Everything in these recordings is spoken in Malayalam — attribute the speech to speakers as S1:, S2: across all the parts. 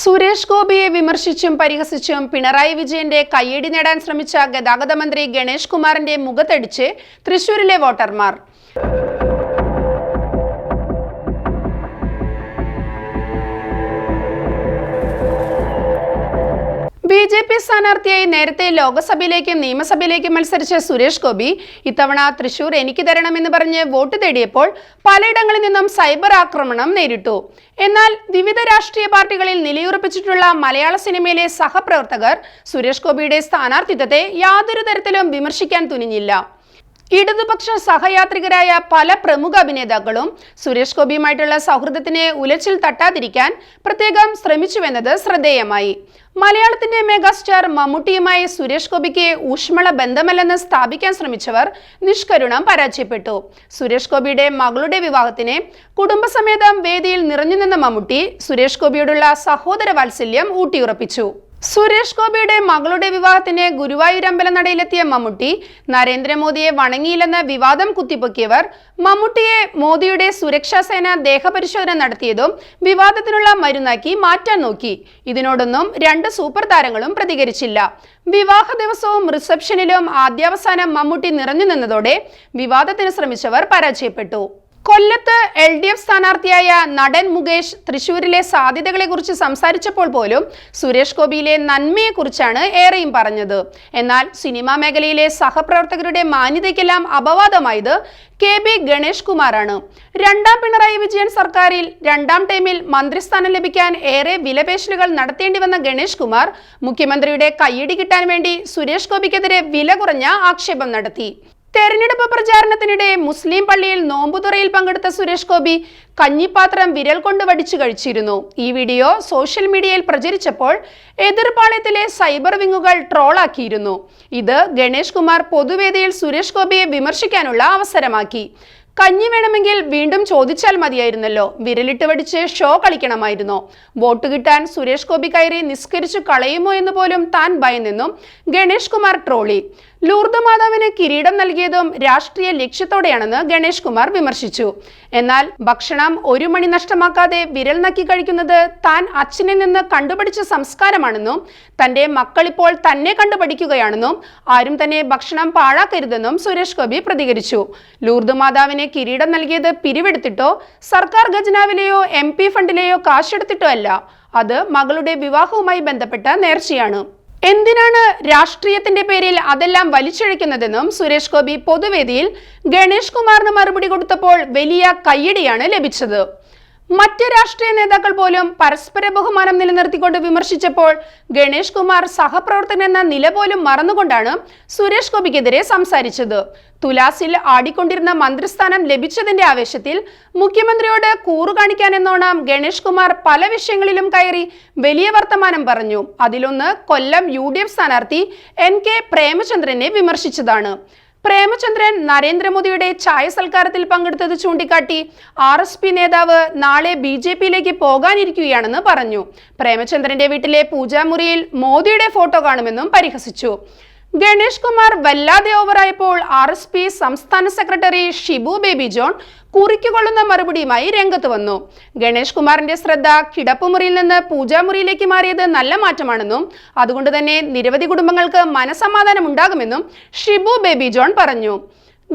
S1: സുരേഷ് ഗോപിയെ വിമർശിച്ചും പരിഹസിച്ചും പിണറായി വിജയന്റെ കയ്യടി നേടാൻ ശ്രമിച്ച ഗതാഗത മന്ത്രി ഗണേഷ് കുമാറിന്റെ മുഖത്തടിച്ച് തൃശൂരിലെ വോട്ടർമാർ. സ്ഥാനാർത്ഥിയായി നേരത്തെ ലോക്സഭയിലേക്കും നിയമസഭയിലേക്കും മത്സരിച്ച സുരേഷ് ഗോപി ഇത്തവണ തൃശൂർ എനിക്ക് തരണമെന്ന് പറഞ്ഞ് വോട്ട് തേടിയപ്പോൾ പലയിടങ്ങളിൽ നിന്നും സൈബർ ആക്രമണം നേരിട്ടു. എന്നാൽ വിവിധ രാഷ്ട്രീയ പാർട്ടികളിൽ നിലയുറപ്പിച്ചിട്ടുള്ള മലയാള സിനിമയിലെ സഹപ്രവർത്തകർ സുരേഷ് ഗോപിയുടെ സ്ഥാനാർത്ഥിത്വത്തെ യാതൊരു തരത്തിലും വിമർശിക്കാൻ തുനിഞ്ഞില്ല. ഇടതുപക്ഷ സഹയാത്രികരായ പല പ്രമുഖ അഭിനേതാക്കളും സുരേഷ് ഗോപിയുമായിട്ടുള്ള സൗഹൃദത്തിനെ ഉലച്ചിൽ തട്ടാതിരിക്കാൻ പ്രത്യേകം ശ്രമിച്ചുവെന്നത് ശ്രദ്ധേയമായി. മലയാളത്തിന്റെ മെഗാസ്റ്റാർ മമ്മൂട്ടിയുമായി സുരേഷ് ഗോപിക്ക് ഊഷ്മള ബന്ധമല്ലെന്ന് സ്ഥാപിക്കാൻ ശ്രമിച്ചവർ നിഷ്കരുണം പരാജയപ്പെട്ടു. സുരേഷ് ഗോപിയുടെ മകളുടെ വിവാഹത്തിന് കുടുംബസമേതം വേദിയിൽ നിറഞ്ഞു നിന്ന മമ്മൂട്ടി സുരേഷ് ഗോപിയോടുള്ള സഹോദര വാത്സല്യം ഊട്ടിയുറപ്പിച്ചു. സുരേഷ് ഗോപിയുടെ മകളുടെ വിവാഹത്തിന് ഗുരുവായൂർ നടയിലെത്തിയ മമ്മൂട്ടി നരേന്ദ്രമോദിയെ വണങ്ങിയില്ലെന്ന് വിവാദം കുത്തിപ്പൊക്കിയവർ മമ്മൂട്ടിയെ മോദിയുടെ സുരക്ഷാ സേന ദേഹപരിശോധന നടത്തിയതും വിവാദത്തിനുള്ള മരുന്നാക്കി മാറ്റാൻ നോക്കി. ഇതിനോടൊന്നും രണ്ട് സൂപ്പർ താരങ്ങളും പ്രതികരിച്ചില്ല. വിവാഹ ദിവസവും റിസപ്ഷനിലും ആദ്യാവസാനം മമ്മൂട്ടി നിറഞ്ഞു നിന്നതോടെ വിവാദത്തിന് ശ്രമിച്ചവർ പരാജയപ്പെട്ടു. കൊല്ലത്ത് എൽ ഡി എഫ് സ്ഥാനാർത്ഥിയായ നടൻ മുകേഷ് തൃശൂരിലെ സാധ്യതകളെക്കുറിച്ച് സംസാരിച്ചപ്പോൾ പോലും സുരേഷ് ഗോപിയിലെ നന്മയെക്കുറിച്ചാണ് ഏറെയും പറഞ്ഞത്. എന്നാൽ സിനിമാ മേഖലയിലെ സഹപ്രവർത്തകരുടെ മാന്യതയ്ക്കെല്ലാം അപവാദമായത് കെ ബി ഗണേഷ് കുമാറാണ്. രണ്ടാം പിണറായി വിജയൻ സർക്കാരിൽ രണ്ടാം ടൈമിൽ മന്ത്രിസ്ഥാനം ലഭിക്കാൻ ഏറെ വിലപേശലുകൾ നടത്തേണ്ടി വന്ന ഗണേഷ് കുമാർ മുഖ്യമന്ത്രിയുടെ കയ്യടി കിട്ടാൻ വേണ്ടി സുരേഷ് ഗോപിക്കെതിരെ വില കുറഞ്ഞ ആക്ഷേപം നടത്തി. തെരഞ്ഞെടുപ്പ് പ്രചാരണത്തിനിടെ മുസ്ലിം പള്ളിയിൽ നോമ്പുതുറയിൽ പങ്കെടുത്ത സുരേഷ് ഗോപി കഞ്ഞിപ്പാത്രം വിരൽ കൊണ്ട് വടിച്ചു കഴിച്ചിരുന്നു. ഈ വീഡിയോ സോഷ്യൽ മീഡിയയിൽ പ്രചരിച്ചപ്പോൾ എതിർപാളയത്തിലെ സൈബർ വിങ്ങുകൾ ട്രോളാക്കിയിരുന്നു. ഇത് ഗണേഷ് കുമാർ പൊതുവേദിയിൽ സുരേഷ് ഗോപിയെ വിമർശിക്കാനുള്ള അവസരമാക്കി. കഞ്ഞി വേണമെങ്കിൽ വീണ്ടും ചോദിച്ചാൽ മതിയായിരുന്നല്ലോ. വിരലിട്ട് വടിച്ച് ഷോ കളിക്കണമായിരുന്നോ. വോട്ട് കിട്ടാൻ സുരേഷ് ഗോപി കയറി നിസ്കരിച്ചു കളയുമോ എന്ന് പോലും താൻ ഭയന്നെന്നും ഗണേഷ് കുമാർ ട്രോളി. ലൂർദ് മാതാവിന് കിരീടം നൽകിയതും രാഷ്ട്രീയ ലക്ഷ്യത്തോടെയാണെന്ന് ഗണേഷ് കുമാർ വിമർശിച്ചു. എന്നാൽ ഭക്ഷണം ഒരു മണി നഷ്ടമാക്കാതെ വിരൽ നക്കി കഴിക്കുന്നത് താൻ അച്ഛനിൽ നിന്ന് കണ്ടുപഠിച്ച സംസ്കാരമാണെന്നും തന്റെ മക്കളിപ്പോൾ തന്നെ കണ്ടുപഠിക്കുകയാണെന്നും ആരും തന്നെ ഭക്ഷണം പാഴാക്കരുതെന്നും സുരേഷ് ഗോപി പ്രതികരിച്ചു. ലൂർദ് മാതാവിന് കിരീടം നൽകിയത് പിരിവെടുത്തിട്ടോ സർക്കാർ ഖജനാവിലെയോ എം ഫണ്ടിലെയോ കാശെടുത്തിട്ടോ അല്ല. അത് മകളുടെ വിവാഹവുമായി ബന്ധപ്പെട്ട നേർച്ചയാണ്. എന്തിനാണ് രാഷ്ട്രീയത്തിന്റെ പേരിൽ അതെല്ലാം വലിച്ചഴിക്കുന്നതെന്നും സുരേഷ് ഗോപി പൊതുവേദിയിൽ ഗണേഷ് കുമാറിന് മറുപടി കൊടുത്തപ്പോൾ വലിയ കയ്യടിയാണ് ലഭിച്ചത്. മറ്റ് രാഷ്ട്രീയ നേതാക്കൾ പോലും പരസ്പര ബഹുമാനം നിലനിർത്തിക്കൊണ്ട് വിമർശിച്ചപ്പോൾ ഗണേഷ് കുമാർ സഹപ്രവർത്തകൻ എന്ന നില പോലും മറന്നുകൊണ്ടാണ് സുരേഷ് ഗോപിക്കെതിരെ സംസാരിച്ചത്. തുലാസിൽ ആടിക്കൊണ്ടിരുന്ന മന്ത്രിസ്ഥാനം ലഭിച്ചതിന്റെ ആവേശത്തിൽ മുഖ്യമന്ത്രിയോട് കൂറു കണിക്കാൻഎന്നോണം ഗണേഷ് കുമാർ പല വിഷയങ്ങളിലും കയറി വലിയ വർത്തമാനം പറഞ്ഞു. അതിലൊന്ന് കൊല്ലം യു ഡി എഫ് സ്ഥാനാർത്ഥി എൻ കെ പ്രേമചന്ദ്രനെ വിമർശിച്ചതാണ്. പ്രേമചന്ദ്രൻ നരേന്ദ്രമോദിയുടെ ചായ സൽക്കാരത്തിൽ പങ്കെടുത്തത് ചൂണ്ടിക്കാട്ടി ആർ എസ് പി നേതാവ് നാളെ ബി ജെ പിയിലേക്ക് പോകാനിരിക്കുകയാണെന്ന് പറഞ്ഞു. പ്രേമചന്ദ്രന്റെ വീട്ടിലെ പൂജാമുറിയിൽ മോദിയുടെ ഫോട്ടോ കാണുമെന്നും പരിഹസിച്ചു. ഗണേഷ് കുമാർ വല്ലാതെ ഓവറായപ്പോൾ ആർ എസ് പി സംസ്ഥാന സെക്രട്ടറി ഷിബു ബേബി ജോൺ കുറിക്കുകൊള്ളുന്ന മറുപടിയുമായി രംഗത്ത് വന്നു. ഗണേഷ് കുമാറിന്റെ ശ്രദ്ധ കിടപ്പുമുറിയിൽ നിന്ന് പൂജാമുറിയിലേക്ക് മാറിയത് നല്ല മാറ്റമാണെന്നും അതുകൊണ്ട് തന്നെ നിരവധി കുടുംബങ്ങൾക്ക് മനസമാധാനം ഉണ്ടാകുമെന്നും ഷിബു ബേബി ജോൺ പറഞ്ഞു.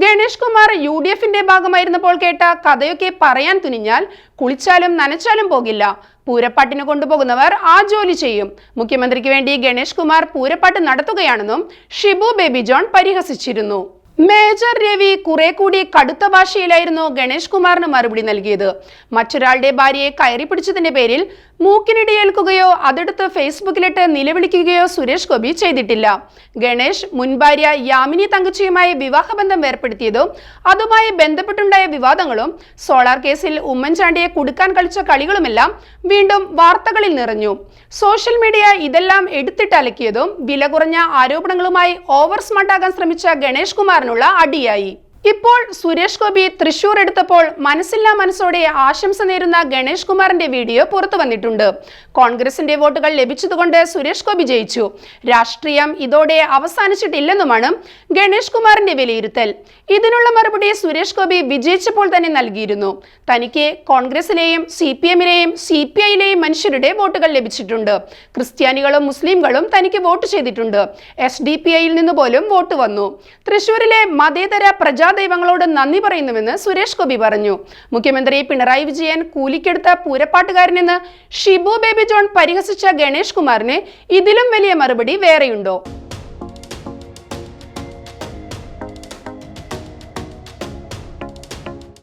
S1: ഗണേഷ് കുമാർ യു ഡി എഫിന്റെ ഭാഗമായിരുന്നപ്പോൾ കേട്ട കഥയൊക്കെ പറയാൻ തുനിഞ്ഞാൽ കുളിച്ചാലും നനച്ചാലും പോകില്ല. പൂരപ്പാട്ടിന് കൊണ്ടുപോകുന്നവർ ആ ജോലി ചെയ്യും. മുഖ്യമന്ത്രിക്ക് വേണ്ടി ഗണേഷ് കുമാർ പൂരപ്പാട്ട് നടത്തുകയാണെന്നും ഷിബു ബേബി ജോൺ പരിഹസിച്ചിരുന്നു. മേജർ രവി കുറെ കൂടി കടുത്ത ഭാഷയിലായിരുന്നു ഗണേഷ് കുമാറിന് മറുപടി നൽകിയത്. മറ്റൊരാളുടെ ഭാര്യയെ കയറി പിടിച്ചതിന്റെ പേരിൽ മൂക്കിനിടിയേൽക്കുകയോ അതെടുത്ത് ഫേസ്ബുക്കിലിട്ട് നിലവിളിക്കുകയോ സുരേഷ് ഗോപി ചെയ്തിട്ടില്ല. ഗണേഷ് മുൻ ഭാര്യ യാമിനി തങ്കച്ചിയുമായി വിവാഹബന്ധം ഏർപ്പെടുത്തിയതും അതുമായി ബന്ധപ്പെട്ടുണ്ടായ വിവാദങ്ങളും സോളാർ കേസിൽ ഉമ്മൻചാണ്ടിയെ കുടുക്കാൻ കളിച്ച കളികളുമെല്ലാം വീണ്ടും വാർത്തകളിൽ നിറഞ്ഞു. സോഷ്യൽ മീഡിയ ഇതെല്ലാം എടുത്തിട്ടലക്കിയതും വില കുറഞ്ഞ ആരോപണങ്ങളുമായി ഓവർ സ്മാർട്ടാകാൻ ശ്രമിച്ച ഗണേഷ് കുമാറിനുള്ള അടിയായി ഇപ്പോൾ സുരേഷ് ഗോപി തൃശൂർ എടുത്തപ്പോൾ മനസ്സില്ലാ മനസ്സോടെ ആശംസ നേരുന്ന ഗണേഷ് കുമാറിന്റെ വീഡിയോ പുറത്തു വന്നിട്ടുണ്ട്. കോൺഗ്രസിന്റെ വോട്ടുകൾ ലഭിച്ചതുകൊണ്ട് സുരേഷ് ഗോപി ജയിച്ചു. രാഷ്ട്രീയം ഇതോടെ അവസാനിച്ചിട്ടില്ലെന്നുമാണ് ഗണേഷ് കുമാറിന്റെ വിലയിരുത്തൽ. ഇതിനുള്ള മറുപടി സുരേഷ് ഗോപി വിജയിച്ചപ്പോൾ തന്നെ നൽകിയിരുന്നു. തനിക്ക് കോൺഗ്രസിലെയും സി പി എമ്മിലെയും സി പി ഐയിലെയും മനുഷ്യരുടെ വോട്ടുകൾ ലഭിച്ചിട്ടുണ്ട്. ക്രിസ്ത്യാനികളും മുസ്ലിംകളും തനിക്ക് വോട്ട് ചെയ്തിട്ടുണ്ട്. എസ് ഡി പി ഐയിൽ നിന്ന് പോലും വോട്ട് വന്നു. തൃശൂരിലെ മതേതര പ്രജാദൈവങ്ങളോട് നന്ദി പറയുന്നുവെന്ന് സുരേഷ് ഗോപി പറഞ്ഞു. മുഖ്യമന്ത്രി പിണറായി വിജയൻ കൂലിക്കെടുത്ത പൂരപ്പാട്ടുകാരനെന്ന് ഷിബു ബേബി ജോൺ പരിഹസിച്ച ഗണേഷ് കുമാറിന് ഇതിലും വലിയ മറുപടി വേറെയുണ്ടോ?